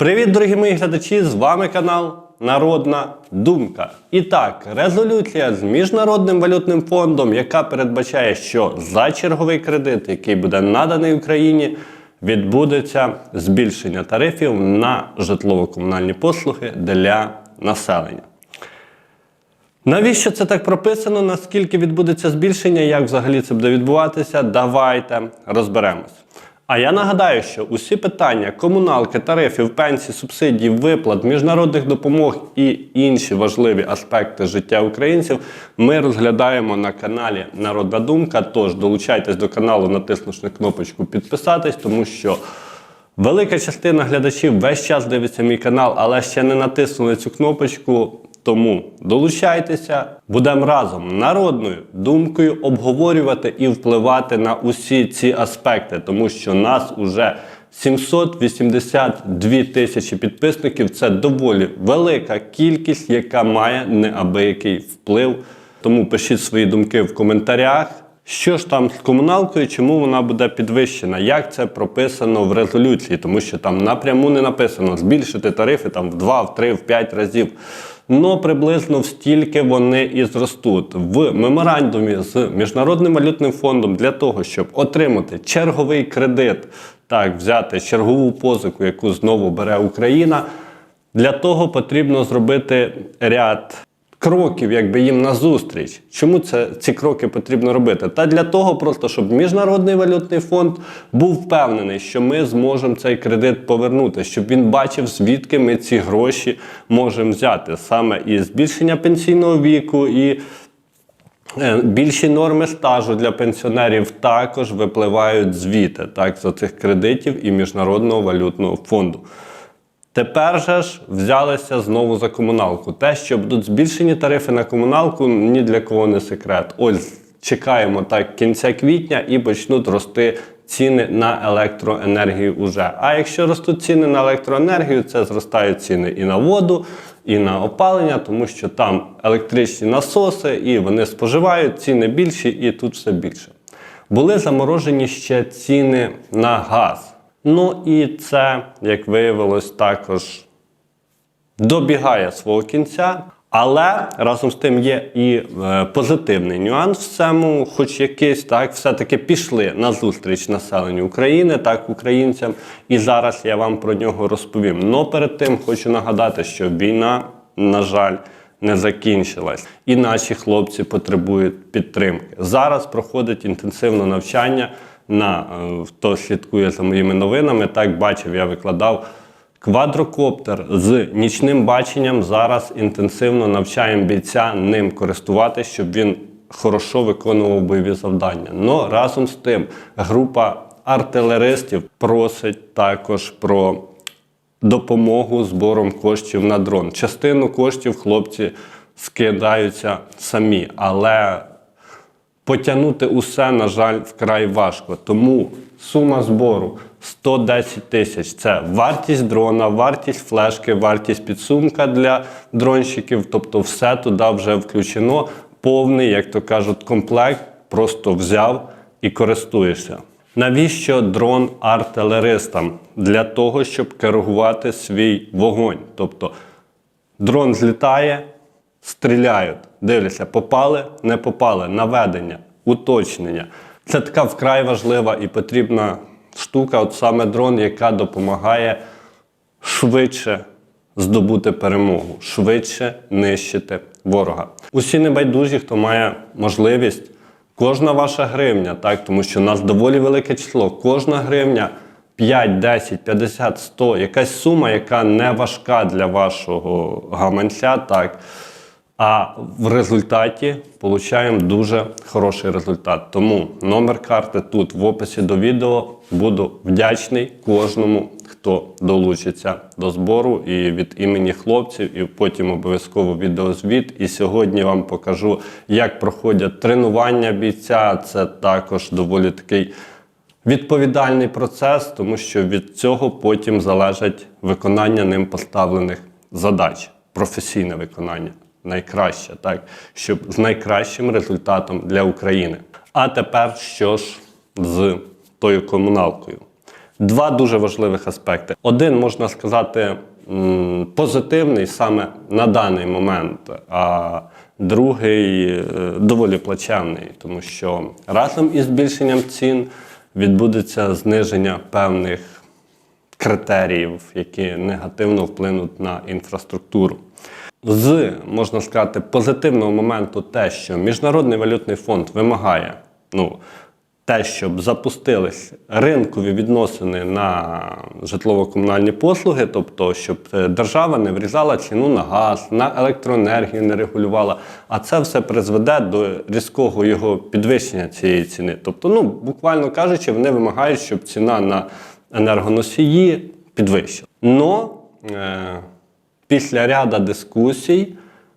Привіт, дорогі мої глядачі! З вами канал Народна Думка. І так, резолюція з Міжнародним валютним фондом, яка передбачає, що за черговий кредит, який буде наданий Україні, відбудеться збільшення тарифів на житлово-комунальні послуги для населення. Навіщо це так прописано? Наскільки відбудеться збільшення, як взагалі це буде відбуватися? Давайте розберемось. А я нагадаю, що усі питання комуналки, тарифів, пенсій, субсидій, виплат, міжнародних допомог і інші важливі аспекти життя українців ми розглядаємо на каналі Народна Думка. Тож долучайтесь до каналу, натиснувши кнопочку підписатись, тому що велика частина глядачів весь час дивиться мій канал, але ще не натиснули цю кнопочку. Тому долучайтеся, будемо разом народною думкою обговорювати і впливати на усі ці аспекти, тому що нас уже 782 тисячі підписників. Це доволі велика кількість, яка має неабиякий вплив. Тому пишіть свої думки в коментарях. Що ж там з комуналкою, чому вона буде підвищена? Як це прописано в резолюції? Тому що там напряму не написано збільшити тарифи там в 2, в 3, в 5 разів. Ну, приблизно стільки вони і зростуть. В меморандумі з Міжнародним валютним фондом для того, щоб отримати черговий кредит, так, взяти чергову позику, яку знову бере Україна. Для того потрібно зробити ряд кроків, якби їм назустріч. Чому це ці кроки потрібно робити? Та для того, просто щоб міжнародний валютний фонд був впевнений, що ми зможемо цей кредит повернути, щоб він бачив, звідки ми ці гроші можемо взяти саме і збільшення пенсійного віку, і Е, Більші норми стажу для пенсіонерів також випливають звіти так, з цих кредитів і Міжнародного валютного фонду. Тепер же ж взялися знову за комуналку. Те, що будуть збільшені тарифи на комуналку, ні для кого не секрет. Ось чекаємо так кінця квітня і почнуть рости ціни на електроенергію уже. А якщо ростуть ціни на електроенергію, це зростають ціни і на воду, і на опалення, тому що там електричні насоси, і вони споживають ціни більші, і тут все більше. Були заморожені ще ціни на газ. Ну і це, як виявилось, також добігає свого кінця. Але разом з тим є і е, позитивний нюанс в цьому, хоч якийсь так, все-таки пішли на зустріч населенню України, так українцям. І зараз я вам про нього розповім. Но перед тим хочу нагадати, що війна, на жаль, не закінчилась, і наші хлопці потребують підтримки. Зараз проходить інтенсивне навчання. На е, хто слідкує за моїми новинами, так бачив, я викладав. Квадрокоптер з нічним баченням зараз інтенсивно навчаємо бійця ним користуватися, щоб він хорошо виконував бойові завдання. Но разом з тим група артилеристів просить також про допомогу збором коштів на дрон. Частину коштів хлопці скидаються самі, але потягнути усе, на жаль, вкрай важко. Тому сума збору 110 тисяч це вартість дрона, вартість флешки, вартість підсумка для дронщиків. Тобто, все туди вже включено. Повний, як то кажуть, комплект просто взяв і користуєшся. Навіщо дрон артилеристам? Для того, щоб коригувати свій вогонь. Тобто дрон злітає, стріляють, дивляться, попали, не попали, наведення, уточнення. Це така вкрай важлива і потрібна штука, от саме дрон, яка допомагає швидше здобути перемогу, швидше нищити ворога. Усі небайдужі, хто має можливість, кожна ваша гривня, так, тому що у нас доволі велике число, кожна гривня. 5, 10, 50, 100, якась сума, яка не важка для вашого гаманця, так. А в результаті отримуємо дуже хороший результат. Тому номер карти тут в описі до відео. Буду вдячний кожному, хто долучиться до збору і від імені хлопців, і потім обов'язково відеозвіт. І сьогодні вам покажу, як проходять тренування бійця. Це також доволі такий відповідальний процес, тому що від цього потім залежить виконання ним поставлених задач, професійне виконання. Найкраще, так, щоб з найкращим результатом для України. А тепер що ж з тою комуналкою? два дуже важливих аспекти. Один можна сказати позитивний саме на даний момент, а другий е, доволі плачевний, тому що разом із збільшенням цін відбудеться зниження певних критеріїв, які негативно вплинуть на інфраструктуру. З можна сказати позитивного моменту, те, що Міжнародний валютний фонд вимагає, ну те, щоб запустились ринкові відносини на житлово-комунальні послуги, тобто, щоб е, держава не врізала ціну на газ, на електроенергію не регулювала. А це все призведе до різкого його підвищення цієї ціни. Тобто, ну буквально кажучи, вони вимагають, щоб ціна на енергоносії підвищила. Но е, після ряда дискусій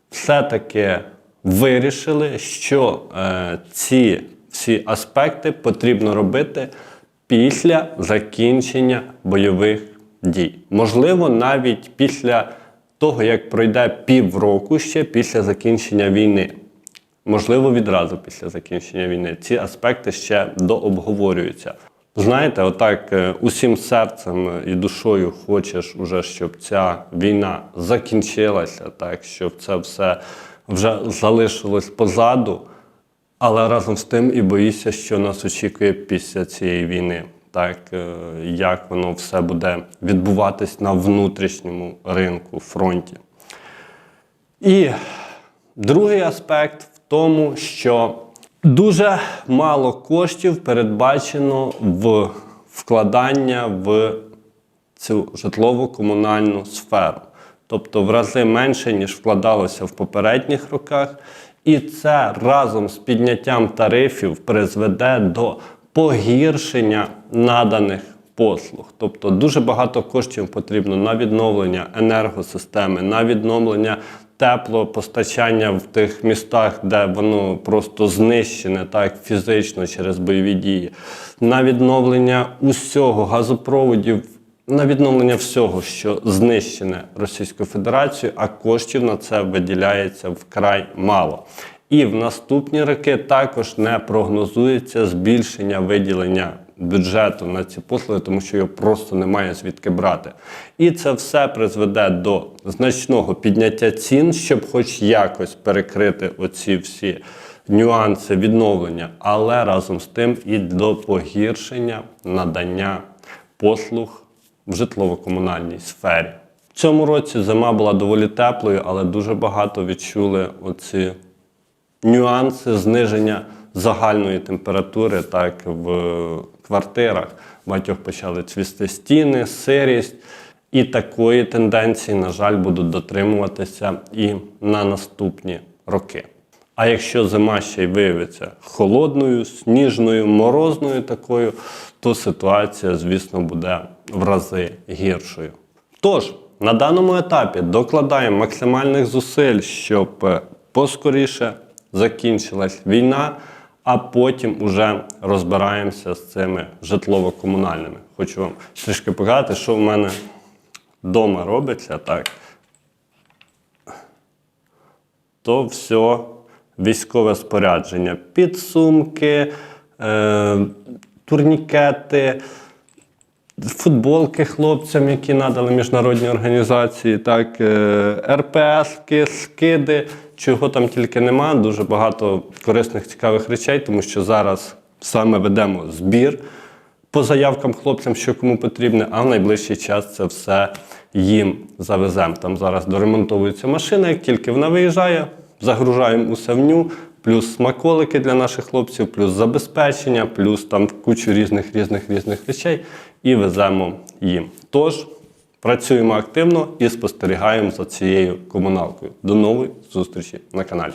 все-таки вирішили, що е, ці всі аспекти потрібно робити після закінчення бойових дій. Можливо, навіть після того, як пройде півроку ще після закінчення війни. Можливо, відразу після закінчення війни. Ці аспекти ще дообговорюються. Знаєте, отак е, усім серцем і душою хочеш, уже, щоб ця війна закінчилася, так, щоб це все вже залишилось позаду, але разом з тим і боїшся, що нас очікує після цієї війни. Так, е, як воно все буде відбуватись на внутрішньому ринку, фронті. І другий аспект в тому, що дуже мало коштів передбачено в вкладання в цю житлово-комунальну сферу. Тобто в рази менше, ніж вкладалося в попередніх роках. І це разом з підняттям тарифів призведе до погіршення наданих послуг. Тобто дуже багато коштів потрібно на відновлення енергосистеми, на відновлення теплопостачання в тих містах, де воно просто знищене так фізично через бойові дії, на відновлення усього газопроводів. На відновлення всього, що знищене Російською Федерацією, а коштів на це виділяється вкрай мало. І в наступні роки також не прогнозується збільшення виділення бюджету на ці послуги, тому що його просто немає звідки брати. І це все призведе до значного підняття цін, щоб хоч якось перекрити оці всі нюанси відновлення, але разом з тим і до погіршення надання послуг в житлово-комунальній сфері. В цьому році зима була доволі теплою, але дуже багато відчули оці нюанси зниження загальної температури, так в квартирах. Багатьох почали цвісти стіни, сирість. І такої тенденції, на жаль, будуть дотримуватися і на наступні роки. А якщо зима ще й виявиться холодною, сніжною, морозною такою, то ситуація, звісно, буде в рази гіршою. Тож, на даному етапі докладаємо максимальних зусиль, щоб поскоріше закінчилась війна, а потім уже розбираємося з цими житлово-комунальними. Хочу вам трішки показати, що в мене вдома робиться так. То все військове спорядження, підсумки, е, турнікети, футболки хлопцям, які надали міжнародні організації, так, е, РПСки, скиди, чого там тільки нема. Дуже багато корисних, цікавих речей, тому що зараз саме ведемо збір по заявкам хлопцям, що кому потрібне, а в найближчий час це все їм завеземо. Там зараз доремонтовується машина, як тільки вона виїжджає, загружаємо усе в плюс смаколики для наших хлопців, плюс забезпечення, плюс там кучу різних різних різних речей і веземо їм. Тож працюємо активно і спостерігаємо за цією комуналкою. До нової зустрічі на каналі.